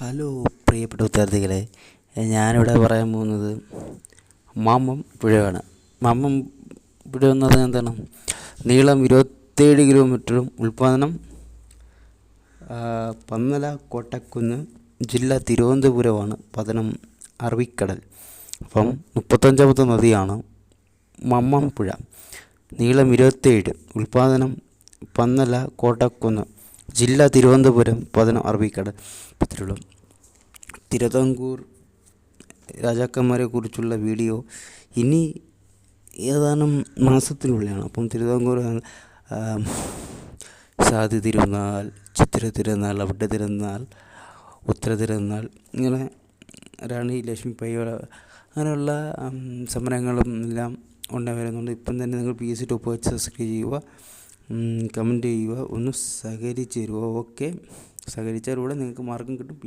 Hello പ്രിയപ്പെട്ട വിദ്യാർത്ഥികളെ ഞാനിവിടെ പറയാൻ പോകുന്നത് മാമം പുഴയാണ്. മാമം പുഴ എന്ന് പറഞ്ഞാൽ എന്താണ്? നീളം ഇരുപത്തേഴ് കിലോമീറ്ററും ഉൽപാദനം പന്നല കോട്ടക്കുന്ന് ജില്ല തിരുവനന്തപുരമാണ് പതനം അറബിക്കടൽ. അപ്പം മുപ്പത്തഞ്ചാമത്തെ നദിയാണ് മമ്മം പുഴ. നീളം ഇരുപത്തേഴ് ഉൽപാദനം പന്നല കോട്ടക്കുന്ന് ജില്ല തിരുവനന്തപുരം പതനം അറബിക്കടൽ. പത്തിലുള്ള തിരുവിതാംകൂർ രാജാക്കന്മാരെ കുറിച്ചുള്ള വീഡിയോ ഇനി ഏതാനും മാസത്തിനുള്ളിലാണ്. അപ്പം തിരുവിതാംകൂർ സാധി തിരുനാൾ ചിത്തിര തിരുനാൾ അവിടെ തിരുനാൾ ഉത്തര തിരുനാൾ ഇങ്ങനെ റാണി ലക്ഷ്മി പയ്യോള അങ്ങനെയുള്ള സമരങ്ങളും എല്ലാം ഉണ്ടായി വരുന്നുണ്ട്. ഇപ്പം തന്നെ നിങ്ങൾ പി എസ് സി ടോപ്പ് വെച്ച് സബ്സ്ക്രൈബ് ചെയ്യുക. കമന്റ് ചെയ്യുക. ഒന്ന് സഹകരിച്ച് തരുക ഓക്കെ സഹകരിച്ചാലൂടെ നിങ്ങൾക്ക് മാർക്കും കിട്ടും.